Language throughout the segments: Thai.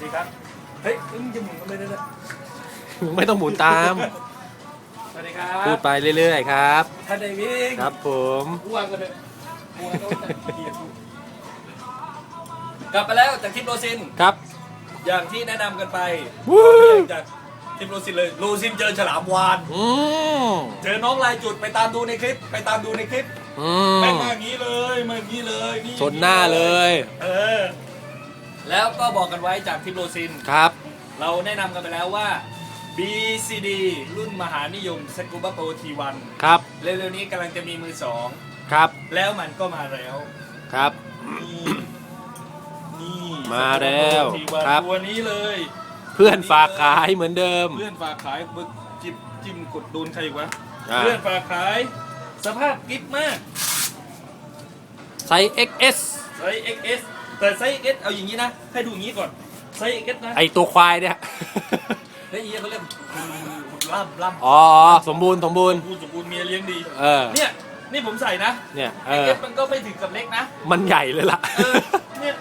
สวัสดีครับ เฮ้ยมึงจะหมุนกันไปเลยนะไม่ต้องหมุนตาม สวัสดีครับพูดไปเรื่อยๆครับ ท่านเดวิงครับผม อ้วนกันเถอะอ้วนต้องแต่เกียรติกลับมาแล้วจากทริปโรซิน ครับอย่างที่แนะนำกันไปวู้จากทริปโรซินเลย โรซินเจอฉลามวาน อืมเจอน้องลายจุดไปตามดูในคลิป ไปตามดูในคลิปอืมแม่งมาอย่างนี้เลยมาอย่างนี้เลย นี่ชนหน้าเลย เออ แล้วก็บอกกันไว้จากทริปโรซิน ครับ เราแนะนำกันไปแล้วว่า BCD รุ่นมหานิยม s c u b a Pro T1 ครับ เร็วๆนี้กำลังจะมีมือสอง ครับ แล้วมันก็มาแล้ว ครับ นี่นี่มาแล้ว Scuba Pro T1 ครับ ตัวนี้เลย เพื่อนฝากขายเหมือนเดิม เพื่อนฝากขายบึกจิบจิ้มกดโดนใครอีกวะ อ่า เพื่อนฝากขาย สภาพกิ๊บมากไซส์ XS ไซส์ XS แต่ไซส์ XS เอาอย่างนี้นะ ให้ดูอย่างนี้ก่อน ไซส์ XS นะไอตัวควายเนี่ยเฮ้ยอย่างนี้เขาเรียกหุ่นล่ำล่ำอ๋อสมบูรณ์สมบูรณ์สมบูรณ์สมบูรณ์เมียเลี้ยงดี เออ เนี่ย นี่ผมใส่นะ เนี่ยเออ XS มันก็ไม่ถึงกับเล็กนะมันใหญ่เลยล่ะ เออเนี่ย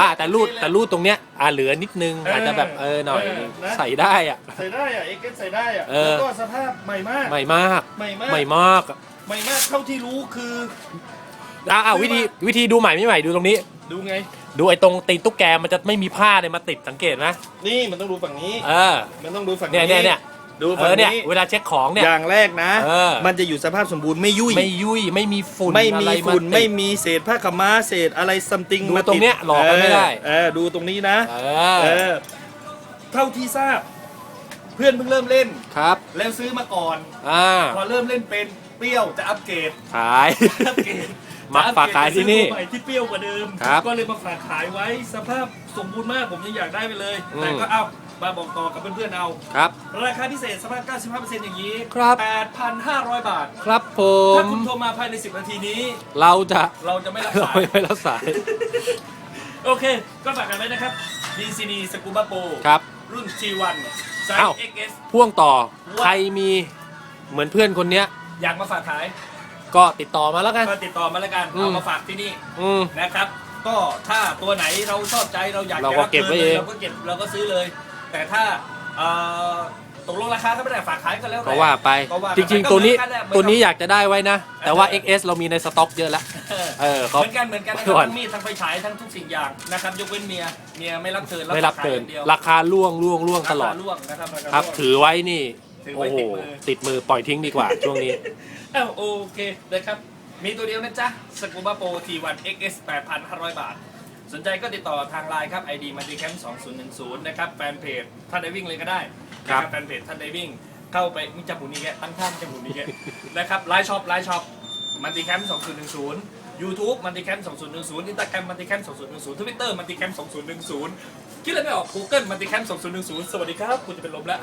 อะแต่รูดแต่รูดตรงเนี้ยอะเหลือนิดนึงเอออาจจะแบบเออหน่อย เออนะ ใส่ได้อะ ใส่ได้อะ XS ใส่ได้อะเออ แล้วก็สภาพใหม่มาก ใหม่มาก ใหม่มาก ใหม่มาก ใหม่มากเท่าที่รู้คือ อะอะวิธีวิธีดูใหม่ไม่ใหม่ดูตรงนี้ ดูไง ดูไอ้ตรงตีนตุ๊กแกมันจะไม่มีผ้าเลยมาติดสังเกตไหมนี่มันต้องดูฝั่งนี้ เออ มันต้องดูฝั่งเนี่ยนี้เนี่ยเนี่ยดูเอฝั่งอเนี่ยนี้เวลาเช็คของเนี่ย อย่างแรกนะ เออ มันจะอยู่สภาพสมบูรณ์ไม่ยุ่ย ไม่ยุ่ยไม่มีฝุ่นไม่มีอะไราฝุ่นติด ไม่มีเศษผ้าขาวม้าเศษอะไรซัมติงดูมาตรงเนี้ยหลอกกันไม่ได้ เออดูตรงนี้นะเอเอออเท่าที่ทราบ เพื่อนเพิ่งเริ่มเล่น ครับแล้วซื้อมาก่อน อ่าพอเริ่มเล่นเป็นเปรี้ยวจะอัปเกรดขาย อัปเกรด มาฝากขายที่นี่จะอัปเกรดไปซื้อตัวใหม่ที่เปรี้ยวกว่าเดิม ครับก็เลยมาฝากขายไว้สภาพสมบูรณ์มากผมยังอยากได้ไปเลย อืม แต่ก็เอามาบอกต่อกับเพื่อนๆเอา ครับ ราคาพิเศษสภาพ 95%อย่างนี้ ครับ 8,500 บาท ครับผถ้าม คุณโทรมาภายใน 10 นาทีนี้ เราจะเราจะไม่รับเราสาย ไม่รับสายโอเค ก็ฝากกันไว้นะครับ DCD Scuba Pro ครับ รุ่น G1 ไซอ้าว ส์ XS พ่วงต่อว่าใครมีเหมือนเพื่อนคนเนี้ย อยากมาฝากขาย ก็ติดต่อมาแล้วกัน ก็ติดต่อมาแล้วกันอืม เอามาฝากที่นี่อืม นะครับ ก็ถ้าตัวไหนเราชอบใจเราอยากเราจะก็รับเก็บไว้ชิญลยเองเราก็เก็บเราก็ซื้อเลย แต่ถ้าเอ่อตกลงราคาก็ไม่ได้ฝากขายก็แล้วแต่ ก็ว่าไป ก็ว่ากันจริง ไปๆ ตัวนี้ก็เหมือนกันแหละเหมือนกับตัวนี้อยากจะได้ไว้นะ แต่ว่าเออ XS เรามีในสต็อกเยอะแล้ว เออเออเขาเหมือนกันเหมือนกันนะครับก่อนทั้งมีดทั้งไฟฉายทั้งทุกสิ่งอย่างนะครับยกเว้นเมียเมียไม่รับเชิญไม่รับฝากขายเกิน อย่างดียวราคาล่วงล่วงล่วงตลอด ราคาร่วงนะครับาคาครับวง ถือไว้นี่ ถือไว้โอ้โหติดมือ ติดมือปล่อยทิ้งดีกว่า ช่วงนี้อ้าวโอเคนะครับ มีตัวเดียวนะจ๊ะสกูบ้าโปร T1 XS 8,500 บาท สนใจก็ติดต่อทางไลน์ครับ ID m a n t i c a m 2010 นะครับ แฟนเพจท่านไดวิ่งเลยก็ได้ครับนะแฟนเพจท่านไดวิ่ง เข้าไปมีจับหมุนนี้แกตั้งท่ามจับหมุนนี้แกนะครับไลน์ช็อปไลน์ช็อปมันติแคม2010 YouTube มันติแคม2010 Instagram มันติแคม2010 Twitter มันติแคม2010 คิดอะไรไม่ออก Google มันติแคม2010 สวัสดีครับ คุณจะเป็นลมแล้ว